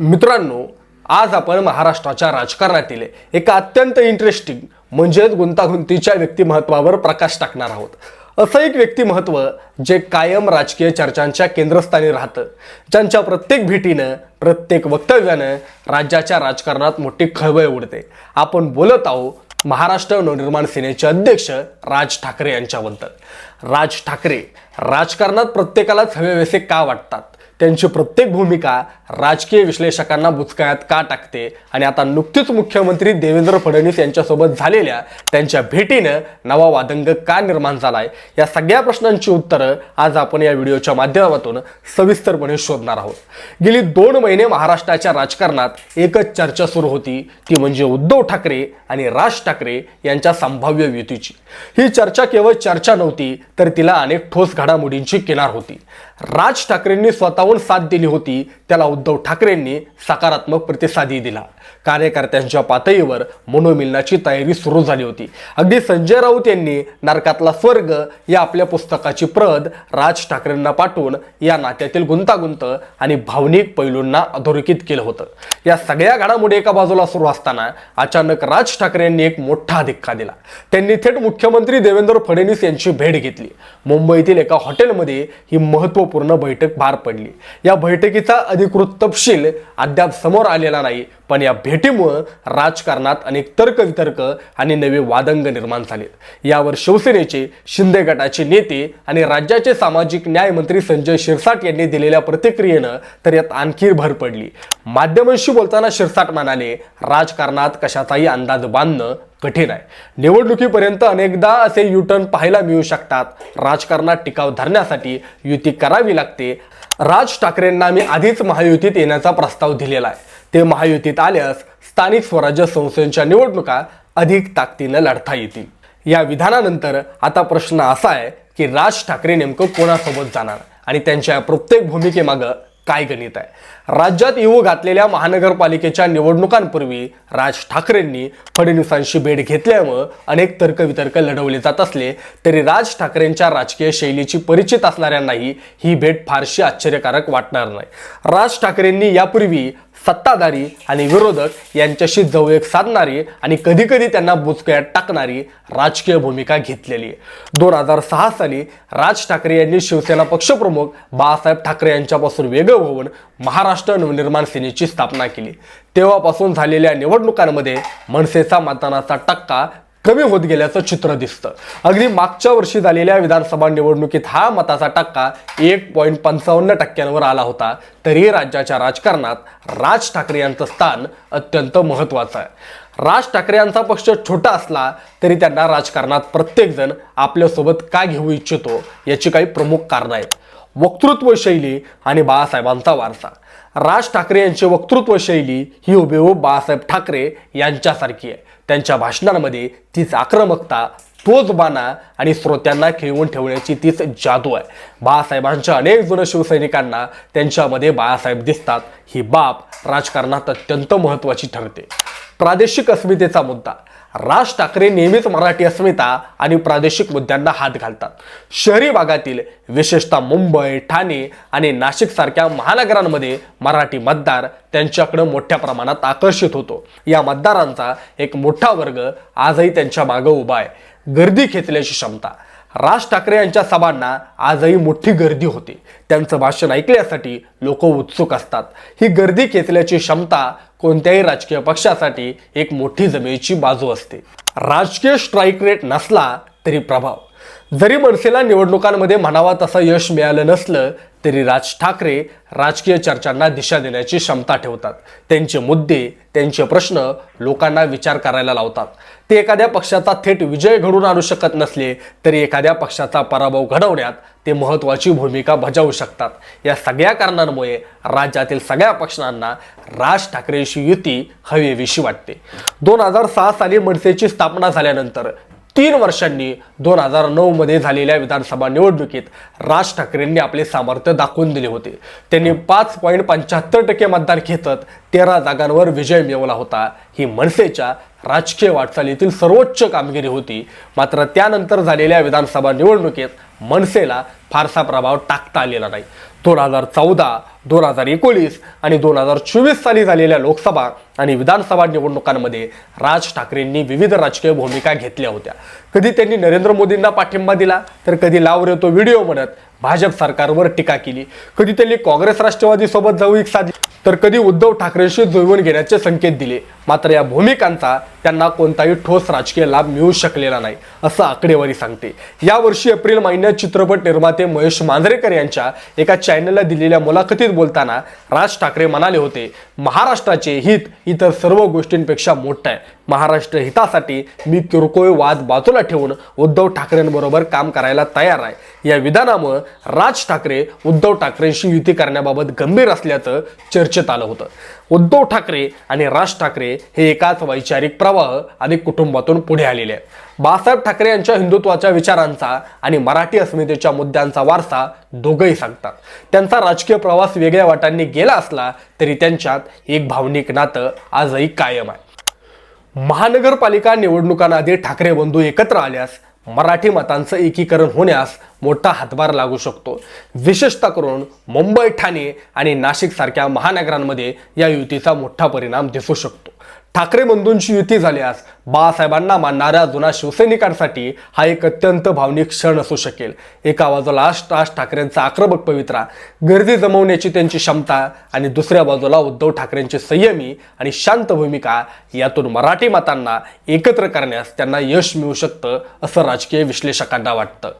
मित्रांनो आज आपण महाराष्ट्राच्या राजकारणातील एका अत्यंत इंटरेस्टिंग म्हणजेच गुंतागुंतीच्या व्यक्तिमत्वावर प्रकाश टाकणार आहोत. असं एक व्यक्तिमत्व जे कायम राजकीय चर्चांच्या केंद्रस्थानी राहतं. ज्यांच्या प्रत्येक भेटीनं प्रत्येक वक्तव्यानं राज्याच्या राजकारणात मोठी खळबळ उडते. आपण बोलत आहोत महाराष्ट्र नवनिर्माण सेनेचे अध्यक्ष राज ठाकरे यांच्याबद्दल. राज ठाकरे राजकारणात प्रत्येकालाच हवेवेसे का वाटतात? त्यांची प्रत्येक भूमिका राजकीय विश्लेषकांना बुचकाळ्यात का टाकते? आणि आता नुकतीच मुख्यमंत्री देवेंद्र फडणवीस यांच्यासोबत झालेल्या त्यांच्या भेटीनं नवा वादंग का निर्माण झालाय? या सगळ्या प्रश्नांची उत्तरं आज आपण या व्हिडिओच्या माध्यमातून सविस्तरपणे शोधणार आहोत. गेली दोन महिने महाराष्ट्राच्या राजकारणात एकच चर्चा सुरू होती. ती म्हणजे उद्धव ठाकरे आणि राज ठाकरे यांच्या संभाव्य युतीची. ही चर्चा केवळ चर्चा नव्हती तर तिला अनेक ठोस घडामोडींची किनार होती. राज ठाकरेंनी स्वतःहून साथ दिली होती. त्याला उद्धव ठाकरेंनी सकारात्मक प्रतिसादही दिला. कार्यकर्त्यांच्या पातळीवर मनोमिलनाची तयारी सुरू झाली होती. अगदी संजय राऊत यांनी नरकातला स्वर्ग या आपल्या पुस्तकाची प्रत राज ठाकरेंना पाठवून या नात्यातील गुंतागुंत आणि भावनिक पैलूंना अधोरेखित केलं होतं. या सगळ्या घडामोडी एका बाजूला सुरू असताना अचानक राज ठाकरे यांनी एक मोठा धिक्का दिला. त्यांनी थेट मुख्यमंत्री देवेंद्र फडणवीस यांची भेट घेतली. मुंबईतील एका हॉटेलमध्ये ही महत्त्वपूर्ण बैठक पार पडली. या बैठकीचा अधिकृत तपशील अद्याप समोर आलेला नाही. पण या भेटीमुळं राजकारणात अनेक तर्कवितर्क आणि नवे वादंग निर्माण झालेत यावर शिवसेनेचे शिंदे गटाचे नेते आणि राज्याचे सामाजिक न्याय मंत्री संजय शिरसाट यांनी दिलेल्या प्रतिक्रियेनं तर यात आणखी भर पडली. माध्यमांशी बोलताना शिरसाट म्हणाले राजकारणात कशाचाही अंदाज बांधणं कठीण आहे. निवडणुकीपर्यंत अनेकदा असे युटर्न पाहायला मिळू शकतात. राजकारणात टिकाव धरण्यासाठी युती करावी लागते. राज ठाकरेंना मी आधीच महायुतीत येण्याचा प्रस्ताव दिलेला आहे. ते महायुतीत आल्यास स्थानिक स्वराज्य संस्थेच्या निवडणुका अधिक ताकदीनं लढता येतील. या विधानानंतर आता प्रश्न असा आहे की राज ठाकरे नेमकं कोणासोबत जाणार आणि त्यांच्या प्रत्येक भूमिकेमागं काय गणित आहे? राज्यात येऊ घातलेल्या महानगरपालिकेच्या निवडणुकांपूर्वी राज ठाकरेंनी फडणवीसांशी भेट घेतल्यामुळं अनेक तर्कवितर्क लढवले जात असले तरी राज ठाकरेंच्या राजकीय शैलीची परिचित असणाऱ्यांनाही ही भेट फारशी आश्चर्यकारक वाटणार नाही. राज ठाकरेंनी यापूर्वी सत्ताधारी आणि विरोधक यांच्याशी जवळीक साधणारी आणि कधीकधी त्यांना बुचकळ्यात टाकणारी राजकीय भूमिका घेतलेली आहे. दोन हजार सहा साली राज ठाकरे यांनी शिवसेना पक्षप्रमुख बाळासाहेब ठाकरे यांच्यापासून वेगळं होऊन महाराष्ट्र नवनिर्माण सेनेची स्थापना केली. तेव्हापासून झालेल्या निवडणुकांमध्ये मनसेचा मतदानाचा टक्का कमी होत गेल्याचं चित्र दिसतं. अगदी मागच्या वर्षी झालेल्या विधानसभा निवडणुकीत हा मताचा टक्का एक पॉईंट पंचावन्न टक्क्यांवर आला होता. तरी राज्याच्या राजकारणात राज ठाकरे यांचं स्थान अत्यंत महत्त्वाचं आहे. राज ठाकरे यांचा पक्ष छोटा असला तरी त्यांना राजकारणात प्रत्येकजण आपल्यासोबत का घेऊ इच्छितो याची काही प्रमुख कारणं आहेत. वक्तृत्व शैली आणि बाळासाहेबांचा वारसा. राज ठाकरे यांची वक्तृत्व शैली ही हुबेहूब बाळासाहेब ठाकरे यांच्यासारखी आहे. त्यांच्या भाषणांमध्ये तीच आक्रमकता तोच बाणा आणि श्रोत्यांना खेळवून ठेवण्याची तीच जादू आहे. बाळासाहेबांच्या अनेक जुनं शिवसैनिकांना त्यांच्यामध्ये बाळासाहेब दिसतात ही बाब राजकारणात अत्यंत महत्त्वाची ठरते. प्रादेशिक अस्मितेचा मुद्दा. राज ठाकरे नेहमीच मराठी अस्मिता आणि प्रादेशिक मुद्द्यांना हात घालतात. शहरी भागातील विशेषतः मुंबई ठाणे आणि नाशिक सारख्या महानगरांमध्ये मराठी मतदार त्यांच्याकडे मोठ्या प्रमाणात आकर्षित होतो. या मतदारांचा एक मोठा वर्ग आजही त्यांच्या मागं उभा आहे. गर्दी खेचल्याची क्षमता राज ठाकरे यांच्या सभांना आजही मोठी गर्दी होते. त्यांचं भाषण ऐकण्यासाठी लोक उत्सुक असतात. ही गर्दी खेचल्याची क्षमता कोणत्याही राजकीय पक्षासाठी एक मोठी जमेची बाजू असते. राजकीय स्ट्राईक रेट नसला तरी प्रभाव. जरी मनसेला निवडणुकांमध्ये म्हणावा तसं यश मिळालं नसलं तरी राज ठाकरे राजकीय चर्चांना दिशा देण्याची क्षमता ठेवतात. त्यांचे मुद्दे त्यांचे प्रश्न लोकांना विचार करायला लावतात. ते एखाद्या पक्षाचा थेट विजय घडून आणू शकत नसले तरी एखाद्या पक्षाचा पराभव घडवण्यात ते महत्त्वाची भूमिका बजावू शकतात. या सगळ्या कारणांमुळे राज्यातील सगळ्या पक्षांना राज ठाकरेंशी युती हवीविषयी वाटते. दोन हजार सहा साली मनसेची स्थापना झाल्यानंतर तीन वर्षांनी दोन हजार नऊमध्ये झालेल्या विधानसभा निवडणुकीत राज ठाकरेंनी आपले सामर्थ्य दाखवून दिले होते. त्यांनी पाच पॉईंट पंच्याहत्तर टक्के मतदान घेतत तेरा जागांवर विजय मिळवला होता. ही मनसेच्या राजकीय वाटचालीतील सर्वोच्च कामगिरी होती. मात्र त्यानंतर झालेल्या विधानसभा निवडणुकीत मनसेला फारसा प्रभाव टाकता आलेला नाही. दोन हजार चौदा दोन हजार एकोणीस आणि दोन हजार चोवीस साली झालेल्या लोकसभा आणि विधानसभा निवडणुकांमध्ये राज ठाकरेंनी विविध राजकीय भूमिका घेतल्या होत्या. कधी त्यांनी नरेंद्र मोदींना पाठिंबा दिला तर कधी लाव रे तो व्हिडिओ म्हणत भाजप सरकारवर टीका केली. कधी त्यांनी काँग्रेस राष्ट्रवादीसोबत जाऊ जवळीक साधली तर कधी उद्धव ठाकरेंशी जुळवून घेण्याचे संकेत दिले. मात्र या भूमिकांचा त्यांना कोणताही ठोस राजकीय लाभ मिळू शकलेला नाही असं आकडेवारी सांगते. यावर्षी एप्रिल महिन्यात चित्रपट निर्माते महेश मांजरेकर यांच्या एका चॅनलला दिलेल्या मुलाखतीत बोलताना राज ठाकरे म्हणाले होते महाराष्ट्राचे हित इतर सर्व गोष्टींपेक्षा मोठं आहे. महाराष्ट्र हितासाठी मी किरकोळ वाद बाजूला ठेवून उद्धव ठाकरेंबरोबर काम करायला तयार आहे. या विधानामुळे राज ठाकरे उद्धव ठाकरेंशी युती करण्याबाबत गंभीर असल्याचं चर्चेत आलं होतं. उद्धव ठाकरे आणि राज ठाकरे हे एकाच वैचारिक प्रवाह आणि कुटुंबातून पुढे आलेले आहेत. बाळासाहेब ठाकरे यांच्या हिंदुत्वाच्या विचारांचा आणि मराठी अस्मितेच्या मुद्द्यांचा वारसा दोघंही सांगतात. त्यांचा राजकीय प्रवास वेगळ्या वाटांनी गेला असला तरी त्यांच्यात एक भावनिक नातं आजही कायम आहे. महानगरपालिका निवडणुकांआधी ठाकरे बंधू एकत्र आल्यास मराठी मतांचं एकीकरण होण्यास मोठा हातभार लागू शकतो. विशेषतः करून मुंबई ठाणे आणि नाशिक सारख्या महानगरांमध्ये या युतीचा मोठा परिणाम दिसू शकतो. ठाकरे बंधूंची युती झाल्यास बाळासाहेबांना मानणाऱ्या जुना शिवसैनिकांसाठी हा एक अत्यंत भावनिक क्षण असू शकेल. एका बाजूला राज ठाकरेंचा आक्रमक पवित्रा गर्दी जमवण्याची त्यांची क्षमता आणि दुसऱ्या बाजूला उद्धव ठाकरेंची संयमी आणि शांत भूमिका यातून मराठी मतांना एकत्र करण्यास त्यांना यश मिळू शकतं असं राजकीय विश्लेषकांना वाटतं.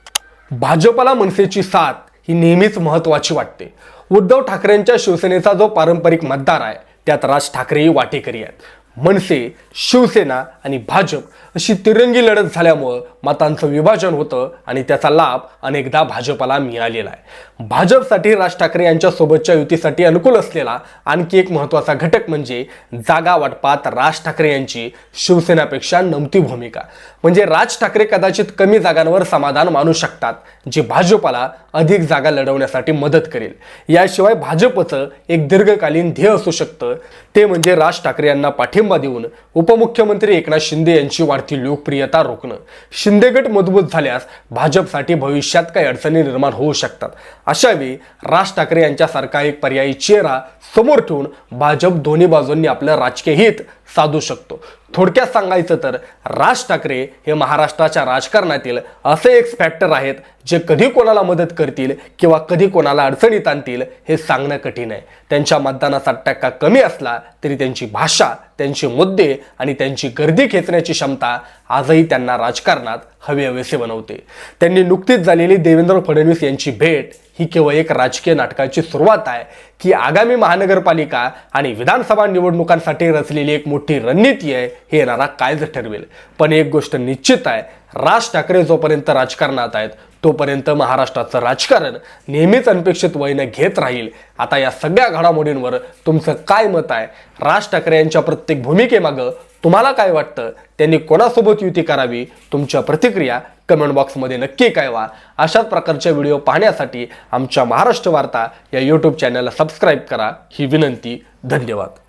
भाजपला मनसेची साथ ही नेहमीच महत्त्वाची वाटते. उद्धव ठाकरेंच्या शिवसेनेचा जो पारंपरिक मतदार आहे त्यात राज ठाकरेही वाटेकरी आहेत. मनसे शिवसेना आणि भाजप अशी तिरंगी लढत झाल्यामुळं मतांचं विभाजन होतं आणि त्याचा लाभ अनेकदा भाजपला मिळालेला आहे. भाजपसाठी राज ठाकरे यांच्यासोबतच्या युतीसाठी अनुकूल असलेला आणखी एक महत्त्वाचा घटक म्हणजे जागा वाटपात राज ठाकरे यांची शिवसेनापेक्षा नमती भूमिका. म्हणजे राज ठाकरे कदाचित कमी जागांवर समाधान मानू शकतात जे भाजपला अधिक जागा लढवण्यासाठी मदत करेल. याशिवाय भाजपचं एक दीर्घकालीन ध्येय असू शकतं. ते म्हणजे राज ठाकरे यांना पाठिंबा देऊन उपमुख्यमंत्री एकनाथ शिंदे यांची वाढती लोकप्रियता रोखणं. शिंदेगट मजबूत झाल्यास भाजपसाठी भविष्यात काही अडचणी निर्माण होऊ शकतात. अशावेळी राज ठाकरे यांच्यासारखा एक पर्यायी चेहरा समोर ठेवून भाजप दोन्ही बाजूंनी आपलं राजकीय हित साधू शकतो. थोडक्यात सांगायचं तर राज ठाकरे हे महाराष्ट्राच्या राजकारणातील असे एक फॅक्टर आहेत जे कधी कोणाला मदत करतील किंवा कधी कोणाला अडचणीत आणतील हे सांगणं कठीण आहे. त्यांच्या मतदानाचा टक्का कमी असला तरी त्यांची भाषा त्यांचे मुद्दे आणि त्यांची गर्दी खेचण्याची क्षमता आजही त्यांना राजकारणात हवे हवेसे बनवते. त्यांनी नुकतीच झालेली देवेंद्र फडणवीस यांची भेट ही केवळ एक राजकीय नाटकाची सुरुवात आहे की आगामी महानगरपालिका आणि विधानसभा निवडणुकांसाठी रचलेली एक मोठी रणनीती आहे हे येणारा कायच ठरवेल. पण एक गोष्ट निश्चित आहे राज ठाकरे जोपर्यंत राजकारणात आहेत तोपर्यंत महाराष्ट्राचं राजकारण नेहमीच अनपेक्षित वयनं घेत राहील. आता या सगळ्या घडामोडींवर तुमचं काय मत आहे? राज ठाकरे यांच्या प्रत्येक भूमिकेमागं तुम्हाला काय वाटतं? त्यांनी कोणासोबत युती करावी? तुमच्या प्रतिक्रिया कमेंट बॉक्समध्ये नक्की कळवा. अशाच प्रकारचे व्हिडिओ पाहण्यासाठी आमच्या महाराष्ट्र वार्ता या यूट्यूब चॅनलला सबस्क्राईब करा. ही विनंती. धन्यवाद.